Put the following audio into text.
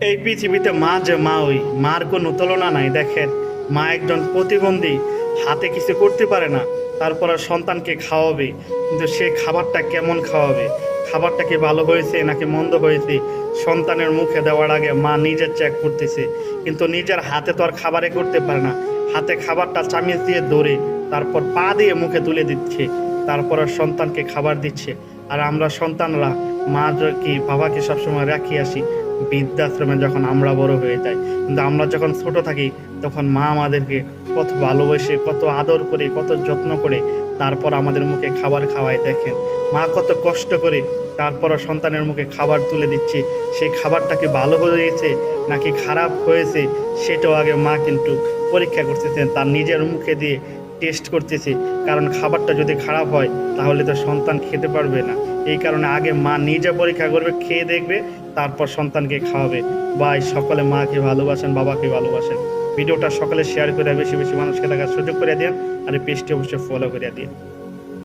এই পৃথিবীতে মা যে মা ওই, মার কোনো তুলনা নাই, দেখেন। মা একজন প্রতিবন্ধী, হাতে কিছু করতে পারে না, তারপর সন্তানকে খাওয়াবে। কিন্তু সে খাবারটা কেমন খাওয়াবে? খাবারটা কি ভালো হয়েছে নাকি মন্দ হয়েছে? সন্তানের মুখে দেওয়ার আগে মা নিজের চেক করতেছে। কিন্তু নিজের হাতে তো আর খাবারে করতে পারে না। হাতে খাবারটা চামিচ দিয়ে ধরে, তারপর পা দিয়ে মুখে তুলে দিচ্ছে। তারপর সন্তানকে খাবার দিচ্ছে। আর আমরা সন্তানরা, মা কি, বাবাকে সবসময় রাখি আসি। বৃদ্ধাশ্রমে যখন আমরা বড় হয়ে যাই, কিন্তু আমরা যখন ছোট থাকি, তখন মা আমাদেরকে কত ভালোবেসে, কত আদর করে, কত যত্ন করে তারপর আমাদের মুখে খাবার খাওয়ায় দেখেন। মা কত কষ্ট করে তারপরও সন্তানের মুখে খাবার তুলে দিচ্ছে। সেই খাবারটাকে ভালো হয়েছে নাকি খারাপ হয়েছে, সেটাও আগে মা কিন্তু পরীক্ষা করতেছেন। তার নিজের মুখে দিয়ে টেস্ট করতেছি। কারণ খাবারটা যদি খারাপ হয়, তাহলে তো সন্তান খেতে পারবে না। এই কারণে আগে মা নিজে পরীক্ষা করবে, খেয়ে দেখবে, তারপর সন্তানকে খাওয়াবে। ভাই, সকলে মাকে ভালোবাসেন, বাবাকে ভালোবাসেন। ভিডিওটা সকলে শেয়ার করে বেশি বেশি মানুষকে দেখার সুযোগ করে দিন আর পেজটি অবশ্যই ফলো করে দিন